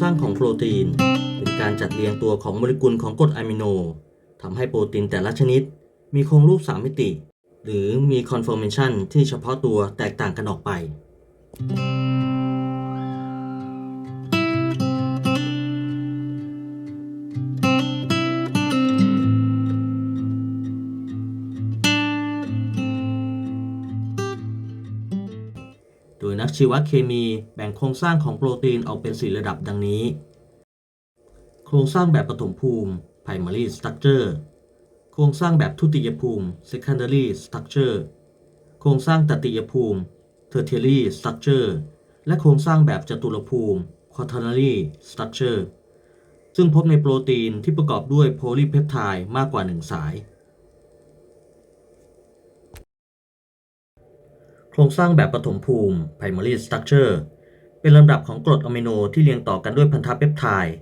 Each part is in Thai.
สร้างของโปรตีน เป็นการจัดเรียงตัวของโมเลกุลของกรดอะมิโนทำให้โปรตีนแต่ละชนิด มีโครงรูป 3 มิติ หรือมีคอนฟอร์เมชันที่เฉพาะตัวแตกต่างกันออกไป กชีวเคมีแบ่งโครงสร้างของโปรตีนออกเป็น 4 ระดับดังนี้ โครงสร้างแบบปฐมภูมิ primary structure โครงสร้างแบบทุติยภูมิ secondary structure โครงสร้างตติยภูมิ tertiary structure และโครงสร้างแบบจตุรภูมิ quaternary structure ซึ่งพบในโปรตีนที่ประกอบด้วยโพลีเพปไทด์มากกว่า 1 สาย ครงสร้างแบบปฐมภูมิ primary structure เป็นลำดับของกรดอะมิโนที่เรียงต่อกันด้วยพันธะเปปไทด์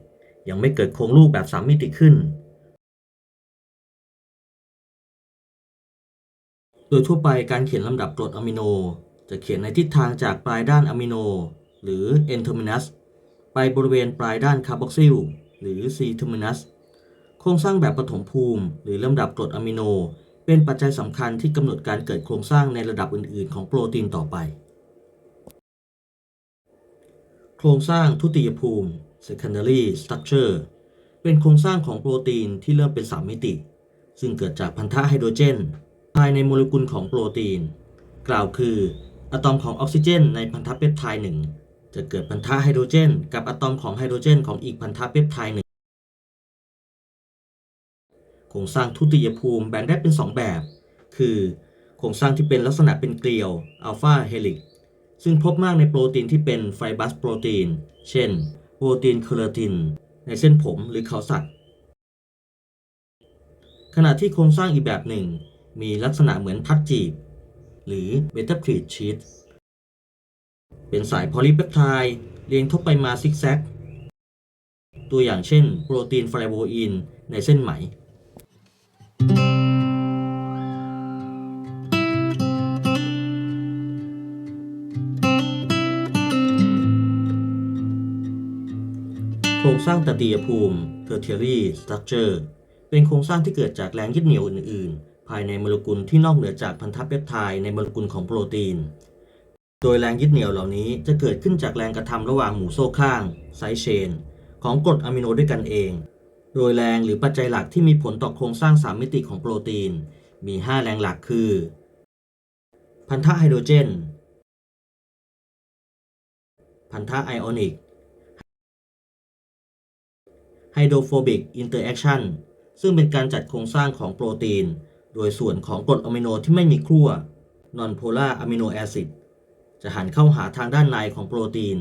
ยังไม่เกิดโครงรูปแบบ3มิติขึ้น โดยทั่วไปการเขียนลำดับกรดอะมิโน จะเขียนในทิศทางจากปลายด้านอะมิโน หรือ N terminus ไปบริเวณปลายด้านคาร์บอกซิลหรือ C terminus โครงสร้างแบบปฐมภูมิ หรือลำดับกรดอะมิโน เป็นปัจจัยสำคัญที่กำหนดการเกิดโครงสร้างในระดับอื่น ๆ ของโปรตีนต่อไป โครงสร้างทุติยภูมิ secondary structure เป็นโครงสร้างของโปรตีนที่เริ่มเป็น3มิติ ซึ่งเกิดจากพันธะไฮโดรเจน ภายในโมเลกุลของโปรตีน กล่าวคืออะตอมของออกซิเจน ในพันธะเปปไทด์หนึ่งจะเกิดพันธะไฮโดรเจน กับอะตอมของไฮโดรเจน ของอีกพันธะเปปไทด์หนึ่ง ครงสร้างทุติยภูมิแบ่งได้เป็น 2 แบบ คือโครงสร้างที่เป็นลักษณะเป็นเกลียวอัลฟาเฮลิกซึ่งพบมากในโปรตีนที่เป็นไฟบัสโปรตีน เช่น โปรตีนเคอราติน ในเส้นผมหรือเขาสัตว์ ขณะที่โครงสร้างอีกแบบหนึ่ง มีลักษณะเหมือนพัดจีบ หรือเบต้าพลีดชีตเป็นสายโพลีเปปไทด์เรียงทบไปมาซิกแซก ตัวอย่างเช่น โปรตีนไฟโบอินในเส้นไหม โครงสร้างตติยภูมิ tertiary structure เป็นโครงสร้างที่เกิดจากแรงยึดเหนี่ยวอื่น ๆ ภายในโมเลกุลที่นอกเหนือจากพันธะเปปไทด์ในโมเลกุลของโปรตีน โดยแรงยึดเหนี่ยวเหล่านี้จะเกิดขึ้นจากแรงกระทำระหว่างหมู่โซ่ข้างไซเชน ของกรดอะมิโนด้วยกันเอง โดยแรงหรือปัจจัยหลักที่มีผลต่อโครงสร้าง 3 มิติของโปรตีน มี 5 แรงหลักคือ พันธะไฮโดรเจน พันธะไอออนิก ไฮโดรโฟบิกอินเตอร์แอคชั่น ซึ่งเป็นการจัดโครงสร้างของโปรตีน โดยส่วนของกรดอะมิโนที่ไม่มีขั้วนอนโพลาร์อะมิโนแอซิดจะหันเข้าหาทางด้านในของโปรตีน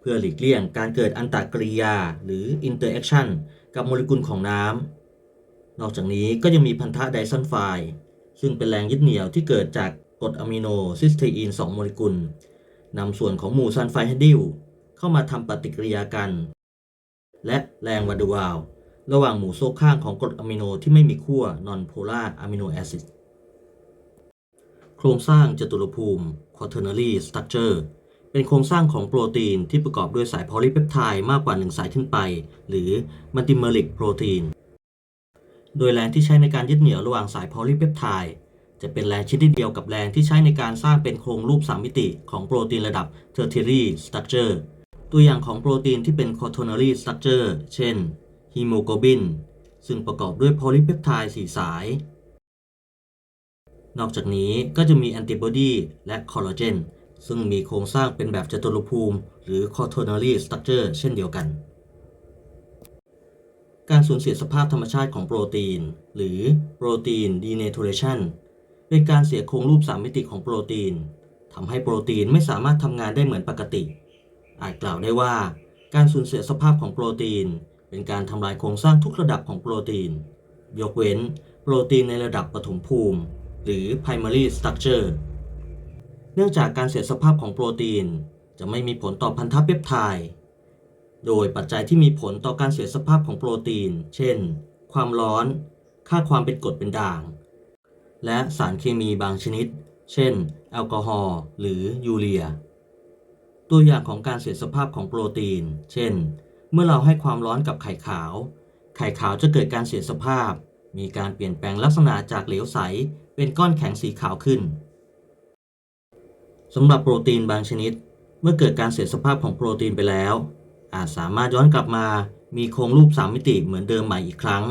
เพื่อหลีกเลี่ยงการเกิดอันตรกริยาหรืออินเตอร์แอคชั่น กับโมเลกุลของน้ำ นอกจากนี้ก็ยังมีพันธะไดซัลไฟด์ซึ่งเป็นแรงยึดเหนี่ยวที่เกิดจากกรดอะมิโนซิสเทอีน 2 โมเลกุลนำส่วนของหมู่ซัลไฟไฮดิลเข้ามาทำปฏิกิริยากัน และแรงวัดวาลระหว่างหมู่โซ่ข้างของกรดอะมิโนที่ไม่มีขั้วนอนโพลาร์อะมิโนแอซิดโครงสร้างจตุรภูมิ quaternary structure เป็นโครงสร้างของโปรตีนที่ประกอบด้วยสายโพลีเปปไทด์มากกว่า 1 สายขึ้นไป หรือมัลติเมอริกโปรตีน โดยแรงที่ใช้ในการยึดเหนี่ยวระหว่างสายโพลีเปปไทด์จะเป็นแรงชนิดเดียวกับแรงที่ใช้ในการสร้างเป็นโครงรูป 3 มิติของโปรตีนระดับ tertiary structure ตัวอย่างของโปรตีนที่เป็น quaternary structure เช่นฮีโมโกลบินซึ่งประกอบด้วยโพลีเปปไทด์4สาย นอกจากนี้ก็จะมีแอนติบอดีและคอลลาเจน ซึ่งมีโครงสร้างเป็นแบบจตุรภูมิ หรือ quaternary structure เช่นเดียวกัน การสูญเสียสภาพธรรมชาติของโปรตีน หรือโปรตีน denaturation เป็นการเสียโครงรูป3มิติของโปรตีนทำให้โปรตีนไม่สามารถทำงานได้เหมือนปกติ อาจกล่าวได้ว่า การสูญเสียสภาพของโปรตีน เป็นการทำลายโครงสร้างทุกระดับของโปรตีน ยกเว้น โปรตีนในระดับปฐมภูมิ หรือ primary structure เนื่องจากการเสียสภาพของโปรตีน จะไม่มีผลต่อพันธะเปปไทด์โดยปัจจัยที่มีผลต่อการเสียสภาพของโปรตีน เช่น ความร้อน ค่าความเป็นกรดเป็นด่าง และสารเคมีบางชนิด เช่น แอลกอฮอล์หรือยูเรีย ตัวอย่างของการเสียสภาพของโปรตีน เช่น เมื่อเราให้ความร้อนกับไข่ขาว ไข่ขาวจะเกิดการเสียสภาพ มีการเปลี่ยนแปลงลักษณะจากเหลวใสเป็นก้อนแข็งสีขาวขึ้น สำหรับโปรตีนบางชนิด เมื่อเกิดการเสียสภาพของโปรตีนไปแล้ว อาจสามารถย้อนกลับมามีโครงรูป 3 มิติเหมือนเดิมใหม่อีกครั้ง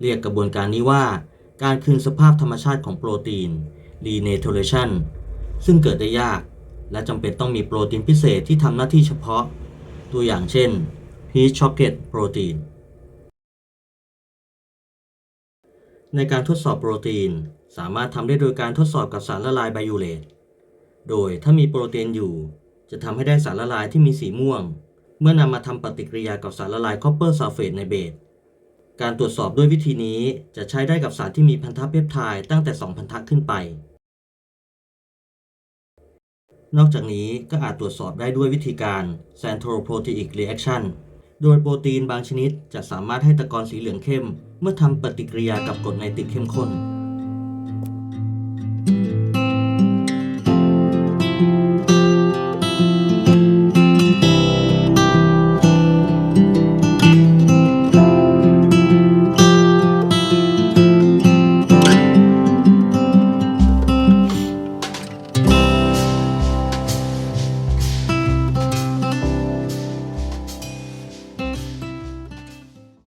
เรียกกระบวนการนี้ว่า การคืนสภาพธรรมชาติของโปรตีน renaturation ซึ่งเกิดได้ยาก และจำเป็นต้องมีโปรตีนพิเศษที่ทำหน้าที่เฉพาะ ตัวอย่างเช่น peach chocolate protein ในการทดสอบโปรตีน สามารถทำได้โดยการทดสอบกับสารละลายไบยูเรต โดยถ้ามีโปรตีนอยู่ จะทำให้ได้สารละลายที่มีสีม่วง เมื่อนำมาทำปฏิกิริยากับสารละลายคอปเปอร์ซัลเฟตในเบสการตรวจสอบด้วยวิธีนี้จะใช้ได้กับสารที่มีพันธะเพปไทด์ตั้งแต่ 2 พันธะขึ้นไป นอกจากนี้ก็อาจตรวจสอบได้ด้วยวิธีการ Centroprotein Reaction โดยโปรตีนบางชนิดจะสามารถให้ตะกอนสีเหลืองเข้ม เมื่อทำปฏิกิริยากับกรดไนตริกเข้มข้น